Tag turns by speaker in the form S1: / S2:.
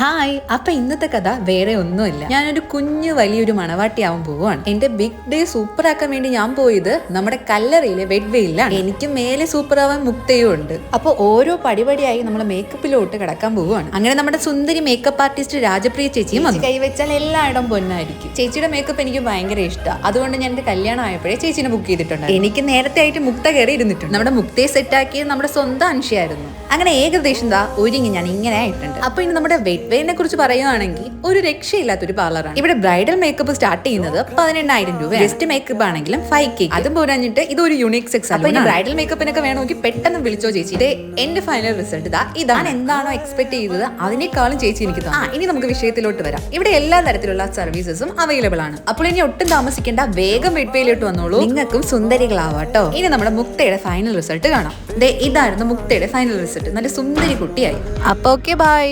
S1: Hi അപ്പൊ ഇന്നത്തെ കഥ വേറെ ഒന്നുമില്ല. ഞാനൊരു കുഞ്ഞു വലിയൊരു മണവാട്ടിയാവാൻ പോവുകയാണ്. എന്റെ ബിഗ് ഡേ സൂപ്പർ ആക്കാൻ വേണ്ടി ഞാൻ പോയത് നമ്മുടെ കല്ലറയിലെ വെഡ് വെയിലാണ് എനിക്ക് മേലെ സൂപ്പർ ആവാൻ മുക്തയും ഉണ്ട്. അപ്പൊ ഓരോ പടിപടിയായി നമ്മൾ മേക്കപ്പിലോട്ട് കിടക്കാൻ പോവുകയാണ്. അങ്ങനെ നമ്മുടെ സുന്ദരി മേക്കപ്പ് ആർട്ടിസ്റ്റ് രാജപ്രിയ ചേച്ചിയും വന്നു. കൈവച്ചാൽ എല്ലായിടം പൊന്നായിരിക്കും. ചേച്ചിയുടെ മേക്കപ്പ് എനിക്ക് ഭയങ്കര ഇഷ്ടമാണ് അതുകൊണ്ട് ഞാൻ എന്റെ കല്യാണം ആയപ്പോഴേ ചേച്ചിനെ ബുക്ക് ചെയ്തിട്ടുണ്ട്. എനിക്ക് നേരത്തെ ആയിട്ട് മുക്ത കയറി ഇരുന്നിട്ടുണ്ട്. നമ്മുടെ മുക്തയെ സെറ്റാക്കിയത് നമ്മുടെ സ്വന്തം അൻഷിയായിരുന്നു. അങ്ങനെ ഏകദേശം ദാ ഒരുങ്ങി ഞാൻ ഇങ്ങനെ ആയിട്ടുണ്ട്. അപ്പൊ ഇനി നമ്മുടെ വെറ്റ് വെയിനെ കുറിച്ച് പറയുകയാണെങ്കിൽ ഒരു രക്ഷയില്ലാത്തൊരു പാർലറാണ്. ഇവിടെ ബ്രൈഡൽ മേക്കപ്പ് സ്റ്റാർട്ട് ചെയ്യുന്നത് പതിനെണ്ണായിരം രൂപ ബെസ്റ്റ് മേക്കപ്പ് ആണെങ്കിലും ഫൈവ് കെ അതും പോരാഞ്ഞിട്ട് ഇത് ഒരു യുണീക് സെക്സ് അപ്പൊ ഇനി ബ്രൈഡൽ മേക്കപ്പിനൊക്കെ വേണമെങ്കിൽ പെട്ടെന്ന് വിളിച്ചോ ചേച്ചി. ഇതേ എന്റെ ഫൈനൽ റിസൾട്ട് ഇതാ. ഇതാണ് എന്താണോ എക്സ്പെക്ട് ചെയ്തത് അതിനേക്കാളും ചേച്ചി എനിക്ക്. ആ ഇനി നമുക്ക് വിഷയത്തിലോട്ട് വരാം. ഇവിടെ എല്ലാ തരത്തിലുള്ള സർവീസസും അവൈലബിൾ ആണ്. അപ്പോൾ ഇനി ഒട്ടും താമസിക്കേണ്ട വേഗം വെഡ്വേയിലോട്ട് വന്നോളൂ. നിങ്ങൾക്കും സുന്ദരികളാവാട്ടോ. ഇനി നമ്മുടെ മുക്തയുടെ ഫൈനൽ റിസൾട്ട് കാണാം. ദേ ഇതായിരുന്നു മുക്തയുടെ ഫൈനൽ റിസൾട്ട് നല്ല സുന്ദരി കുട്ടിയായി. അപ്പൊ ഓക്കെ ബൈ